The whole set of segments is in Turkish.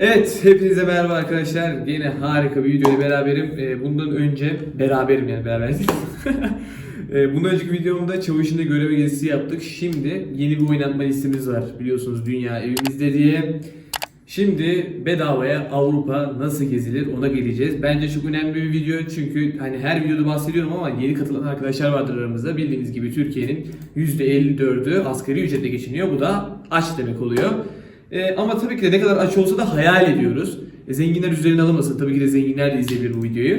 Evet, hepinize merhaba arkadaşlar. Yine harika bir videoyla beraberim. Ee, bundan önce beraberim yani beraber. Ee, Bundan önceki videomda çavuşunda göreve gezisi yaptık. Şimdi yeni bir oynatma listemiz var. Biliyorsunuz dünya evimizde diye. Şimdi bedavaya Avrupa nasıl gezilir ona geleceğiz. Bence çok önemli bir video çünkü hani her videoda bahsediyorum ama yeni katılan arkadaşlar vardır aramızda. Bildiğiniz gibi Türkiye'nin %54'ü asgari ücretle geçiniyor. Bu da aç demek oluyor. Ee, ama tabii ki de ne kadar aç olsa da hayal ediyoruz. E, zenginler üzerine alınmasın. Tabii ki de zenginler de izleyebilir bu videoyu.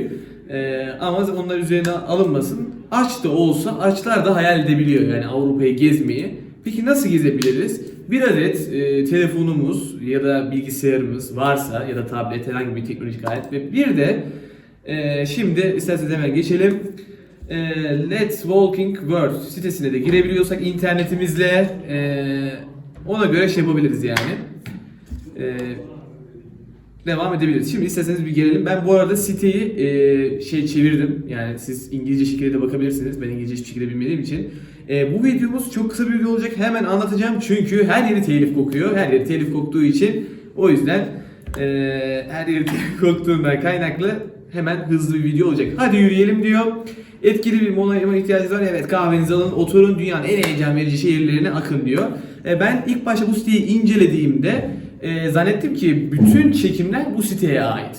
Ee, ama onlar üzerine alınmasın. Aç da olsa açlar da hayal edebiliyor yani Avrupa'yı gezmeyi. Peki nasıl gezebiliriz? Bir adet e, telefonumuz ya da bilgisayarımız varsa ya da tablet herhangi bir teknolojik alet ve bir de e, şimdi isterseniz hemen geçelim. E, Let's Walking World sitesine de girebiliyorsak internetimizle e, ona göre şey yapabiliriz yani. E, devam edebiliriz. Şimdi isterseniz bir gelelim. Ben bu arada siteyi e, şey çevirdim. Yani siz İngilizce şekilde de bakabilirsiniz. Ben İngilizce hiçbir şekilde bilmediğim için. E, bu videomuz çok kısa bir video olacak. Hemen anlatacağım çünkü her yeri telif kokuyor. Her yeri telif koktuğu için o yüzden e, her yeri telif koktuğundan kaynaklı hemen hızlı bir video olacak. Hadi yürüyelim diyor. Etkili bir molaya ihtiyacınız var. Evet kahvenizi alın, oturun dünyanın en heyecan verici şehirlerine akın diyor. E, ben ilk başta bu siteyi incelediğimde e, zannettim ki bütün çekimler bu siteye ait.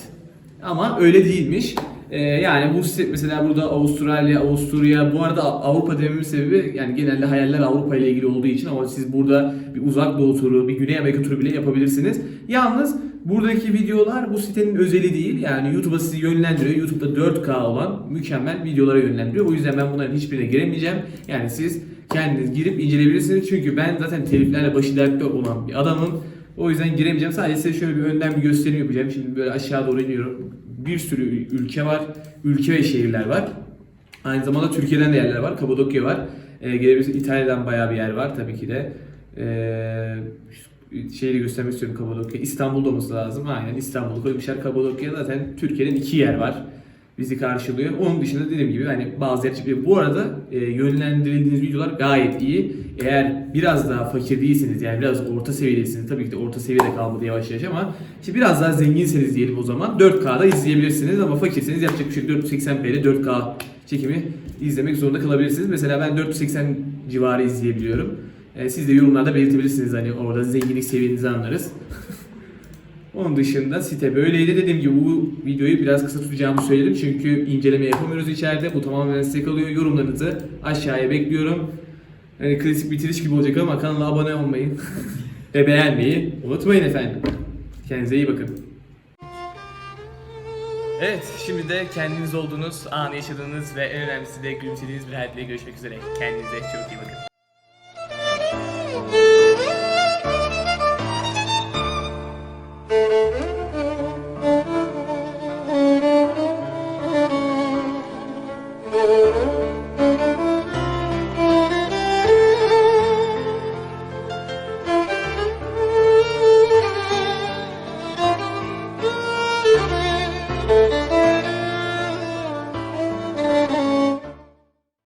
Ama öyle değilmiş. E, yani bu mesela burada Avustralya, Avusturya, bu arada Avrupa dememin sebebi yani genelde hayaller Avrupa ile ilgili olduğu için ama siz burada bir uzak doğu turu, bir Güney Amerika turu bile yapabilirsiniz. Yalnız buradaki videolar bu sitenin özeli değil. Yani YouTube'a sizi yönlendiriyor. YouTube'da 4K olan mükemmel videolara yönlendiriyor. O yüzden ben bunların hiçbirine giremeyeceğim. Yani siz kendiniz girip inceleyebilirsiniz. Çünkü ben zaten teliflerle başı dertte olan bir adamım. O yüzden giremeyeceğim. Sadece size şöyle bir önden bir gösterim yapacağım. Şimdi böyle aşağı doğru iniyorum. Bir sürü ülke var. Ülke ve şehirler var. Aynı zamanda Türkiye'den de yerler var. Kapadokya var. Ee, gelebilirsiniz. İtalya'dan bayağı bir yer var tabii ki de. Ee, şeyi göstermek istiyorum Kapadokya. İstanbul'da olması lazım. Aynen İstanbul'u koymuşlar. Kapadokya zaten Türkiye'nin iki yer var. Bizi karşılıyor. Onun dışında dediğim gibi hani bazı yer çıkıyor. Bu arada e, yönlendirildiğiniz videolar gayet iyi. Eğer biraz daha fakir değilseniz yani biraz orta seviyedesiniz. Tabii ki de orta seviyede kalmadı yavaş yavaş ama işte biraz daha zenginseniz diyelim o zaman 4K'da izleyebilirsiniz ama fakirseniz yapacak bir şey yok. 480p'de 4K çekimi izlemek zorunda kalabilirsiniz. Mesela ben 480 civarı izleyebiliyorum. E, siz de yorumlarda belirtebilirsiniz hani orada zenginlik seviyenizi anlarız. Onun dışında site böyleydi. Dediğim gibi bu videoyu biraz kısa tutacağımı söyledim. Çünkü inceleme yapamıyoruz içeride. Bu tamamen size kalıyor. Yorumlarınızı aşağıya bekliyorum. Hani klasik bitiriş gibi olacak ama kanala abone olmayı ve beğenmeyi unutmayın efendim. Kendinize iyi bakın. Evet, şimdi de kendiniz olduğunuz, anı yaşadığınız ve en önemlisi de gülümsediğiniz bir hayatla görüşmek üzere. Kendinize çok iyi bakın.